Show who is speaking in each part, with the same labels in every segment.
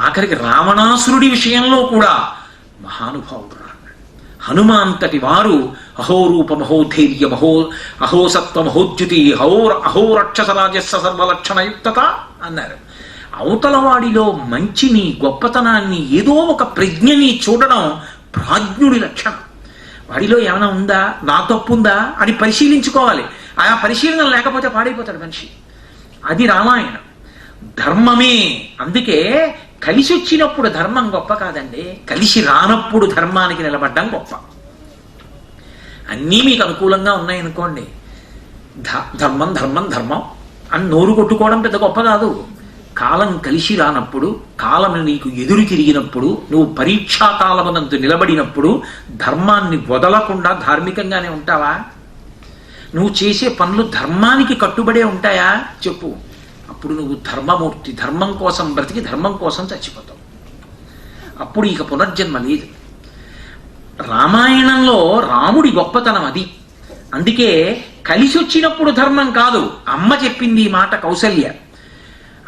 Speaker 1: ఆఖరికి రావణాసురుడి విషయంలో కూడా మహానుభావుడు హనుమాంతటి వారు అహోరూప మహోధైర్య మహో అహోసత్వ మహోద్యుతి అహో అహోరక్షస రాజస్వ సర్వలక్షణయుక్తత అన్నారు. అవతలవాడిలో మంచిని గొప్పతనాన్ని ఏదో ఒక ప్రజ్ఞని చూడడం ప్రాజ్ఞుడి లక్షణం. వాడిలో ఏమైనా ఉందా? నా తప్పుందా అని పరిశీలించుకోవాలి. ఆ పరిశీలన లేకపోతే పాడైపోతాడు మనిషి. అది రామాయణం. ధర్మమే. అందుకే కలిసి వచ్చినప్పుడు ధర్మం గొప్ప కాదండి. కలిసి రానప్పుడు ధర్మానికి నిలబడ్డం గొప్ప. అన్నీ మీకు అనుకూలంగా ఉన్నాయనుకోండి. ధ- ధర్మం ధర్మం ధర్మం అని నోరు కొట్టుకోవడం పెద్ద గొప్ప కాదు. కాలం కలిసి రానప్పుడు కాలం నీకు ఎదురు తిరిగినప్పుడు నువ్వు పరీక్షా కాలమునందు నిలబడినప్పుడు ధర్మాన్ని వదలకుండా ధార్మికంగానే ఉంటావా? నువ్వు చేసే పనులు ధర్మానికి కట్టుబడే ఉంటాయా? చెప్పు. అప్పుడు నువ్వు ధర్మమూర్తి ధర్మం కోసం బ్రతికి ధర్మం కోసం చచ్చిపోతావు. అప్పుడు ఇక పునర్జన్మ లేదు. రామాయణంలో రాముడి గొప్పతనం అది. అందుకే కలిసి వచ్చినప్పుడు ధర్మం కాదు. అమ్మ చెప్పింది ఈ మాట కౌసల్య.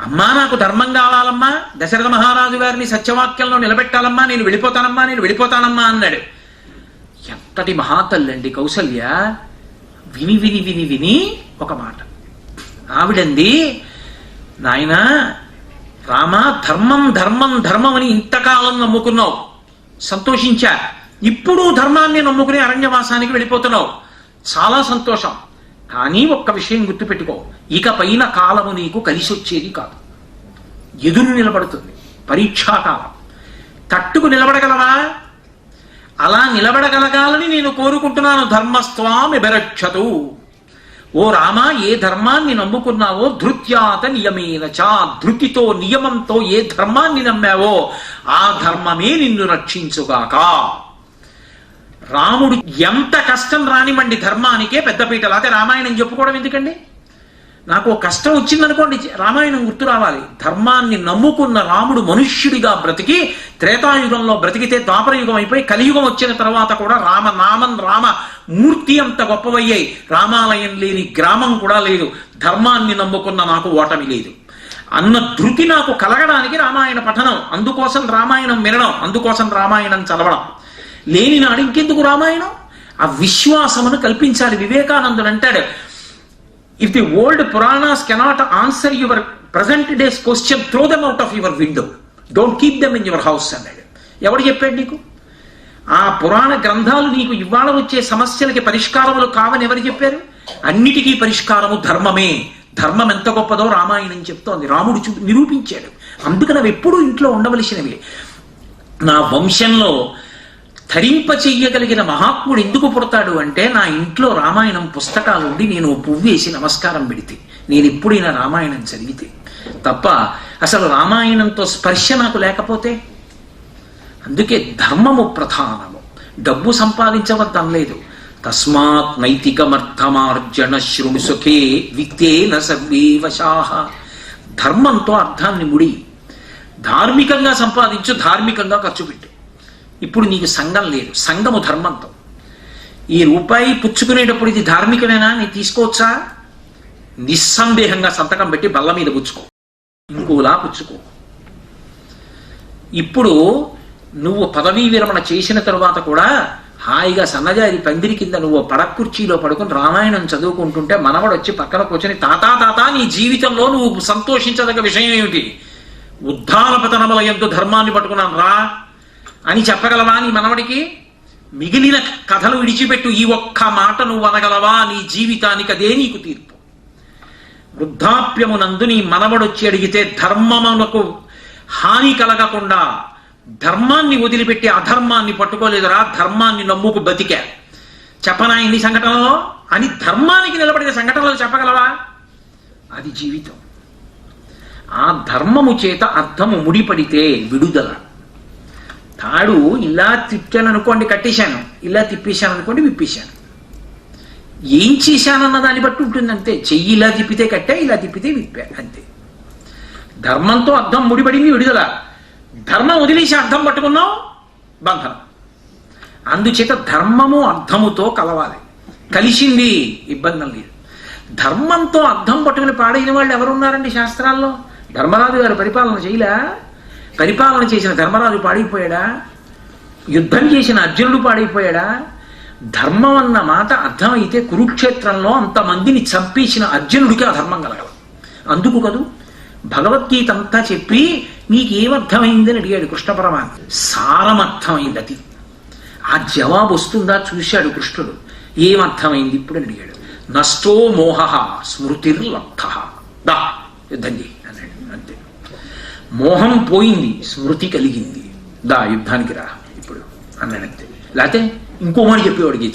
Speaker 1: అమ్మా నాకు ధర్మం కావాలమ్మా. దశరథ మహారాజు గారిని సత్యవాక్యంలో నిలబెట్టాలమ్మా నేను వెళ్ళిపోతానమ్మా నేను వెళ్ళిపోతానమ్మా అన్నాడు. ఎంతటి మహాతల్లండి కౌసల్య. విని విని విని విని ఒక మాట. ఆవిడంది నాయనా రామ ధర్మం ధర్మం ధర్మం అని ఇంతకాలం నమ్ముకున్నావు. సంతోషించా. ఇప్పుడు ధర్మాన్ని నమ్ముకుని అరణ్యవాసానికి వెళ్ళిపోతున్నావు. చాలా సంతోషం. కానీ ఒక్క విషయం గుర్తుపెట్టుకో. ఇక పైన కాలము నీకు కలిసి వచ్చేది కాదు. ఎదురు నిలబడుతుంది. పరీక్షాకాలం. తట్టుకు నిలబడగలవా? అలా నిలబడగలగాలని నేను కోరుకుంటున్నాను ధర్మస్వామి బెరక్షతు ఓ రామా ఏ ధర్మాన్ని నమ్ముకున్నావో ధృత్యాత నియమేన చా ధృతితో నియమంతో ఏ ధర్మాన్ని నమ్మావో ఆ ధర్మమే నిన్ను రక్షించుగాక. రాముడు ఎంత కష్టం రానివ్వండి ధర్మానికే పెద్దపీటలు అయితే రామాయణం చెప్పుకోవడం ఎందుకండి? నాకు కష్టం వచ్చిందనుకోండి రామాయణం గుర్తు రావాలి. ధర్మాన్ని నమ్ముకున్న రాముడు మనుష్యుడిగా బ్రతికి త్రేతాయుగంలో బ్రతికితే ద్వాపరయుగం అయిపోయి కలియుగం వచ్చిన తర్వాత కూడా రామ నామం రామ మూర్తి అంత గొప్పవయ్యాయి రామాలయం లేని గ్రామం కూడా లేదు. ధర్మాన్ని నమ్ముకున్న నాకు ఓటమి లేదు. అన్న ధృతి నాకు కలగడానికి రామాయణ పఠనం అందుకోసం రామాయణం వినడం అందుకోసం రామాయణం చదవడం. లేని నాడు ఇంకెందుకు రామాయణం? ఆ విశ్వాసమును కల్పించాలి. వివేకానందుడు అంటాడు if the old Puranas cannot answer your present days question throw them out of your window don't keep them in your house అన్నాడు ఎవడు చెప్పాడు నీకు? ఆ పురాణ గ్రంథాలు నీకు ఇవాళ వచ్చే సమస్యలకి పరిష్కారములు కావని ఎవరు చెప్పారు? అన్నిటికీ పరిష్కారము ధర్మమే. ధర్మం ఎంత గొప్పదో రామాయణం చెప్తోంది. రాముడు చూ నిరూపించాడు. అందుకని అవి ఎప్పుడూ ఇంట్లో ఉండవలసినవి. నా వంశంలో ధరింప చెయ్యగలిగిన మహాత్ముడు ఎందుకు పుడతాడు అంటే నా ఇంట్లో రామాయణం పుస్తకాలు ఉండి నేను పువ్వు వేసి నమస్కారం పెడితే నేను ఎప్పుడైనా రామాయణం చదివితే. తప్ప అసలు రామాయణంతో స్పర్శ నాకు లేకపోతే? అందుకే ధర్మము ప్రధానము. డబ్బు సంపాదించవద్దనలేదు. తస్మాత్ నైతికమర్థమార్జన శృణు సుఖే విత్తేన సర్వే ధర్మంతో అర్థాన్ని ముడి. ధార్మికంగా సంపాదించు ధార్మికంగా ఖర్చు పెట్టు. ఇప్పుడు నీకు సంఘం లేదు. సంఘము ధర్మంతో. ఈ రూపాయి పుచ్చుకునేటప్పుడు ఇది ధార్మికమేనా? నీ తీసుకోవచ్చా? నిస్సందేహంగా సంతకం పెట్టి బల్ల మీద పుచ్చుకో. ఇంకోలా పుచ్చుకో. ఇప్పుడు నువ్వు పదవీ విరమణ చేసిన తర్వాత కూడా హాయిగా సన్నజారి పందిరి కింద నువ్వు పడకుర్చీలో పడుకుని రామాయణం చదువుకుంటుంటే మనవడు వచ్చి పక్కన కూర్చొని తాతా తాత నీ జీవితంలో నువ్వు సంతోషించదగ్గ విషయం ఏమిటి? ఉద్ధాన పతనముల ధర్మాన్ని పట్టుకున్నాను రా. అని చెప్పగలవా నీ మనవడికి? మిగిలిన కథలు విడిచిపెట్టు ఈ ఒక్క మాట నువ్వు అనగలవా? నీ జీవితానికి అదే నీకు తీర్పు. వృద్ధాప్యమునందు నీ మనవడొచ్చి అడిగితే ధర్మమునకు హాని కలగకుండా ధర్మాన్ని వదిలిపెట్టి అధర్మాన్ని పట్టుకోలేదురా ధర్మాన్ని నమ్ముకు బతికా. చెప్పనా ఇన్ని సంఘటనలో? అని ధర్మానికి నిలబడిన సంఘటనలు చెప్పగలవా? అది జీవితం. ఆ ధర్మము చేత అర్థము ముడిపడితే విడుదల. తాడు ఇలా తిప్పాను అనుకోండి కట్టేశాను ఇలా తిప్పేశాను అనుకోండి విప్పేశాను. ఏం చేశానన్న దాన్ని బట్టి ఉంటుంది అంతే చెయ్యి ఇలా తిప్పితే కట్టా ఇలా తిప్పితే విప్పా అంతే. ధర్మంతో అర్థం ముడిపడింది విడుదల. ధర్మం వదిలేసి అర్థం పట్టుకున్నావు బంధం అందుచేత ధర్మము అర్థముతో కలవాలి. కలిసింది ఇబ్బంది లేదు. ధర్మంతో అర్థం పట్టుకుని పాడైన వాళ్ళు ఎవరున్నారండి శాస్త్రాల్లో? ధర్మరాజు గారు పరిపాలన చేయలే? పరిపాలన చేసిన ధర్మరాజు పాడైపోయాడా? యుద్ధం చేసిన అర్జునుడు పాడైపోయాడా? ధర్మం అన్న మాట అర్థమైతే కురుక్షేత్రంలో అంతమందిని చంపేసిన అర్జునుడికి ఆ ధర్మం కలగదు అందుకు కదూ? భగవద్గీత అంతా చెప్పి నీకేమర్థమైందని అడిగాడు కృష్ణ పరమాత్మ. సారమర్థమైంది అది ఆ జవాబు వస్తుందా చూశాడు కృష్ణుడు. ఏమర్థమైంది ఇప్పుడు అని అడిగాడు. నష్టో మోహ స్మృతిర్లబ్ధ. దా యుద్ధం చేయి. మోహం పోయింది స్మృతి కలిగింది. దా యుద్ధానికి రా. ఇప్పుడు అన్నాడంతే. లేకపోతే ఇంకో మాట చెప్పేవాడు గీత.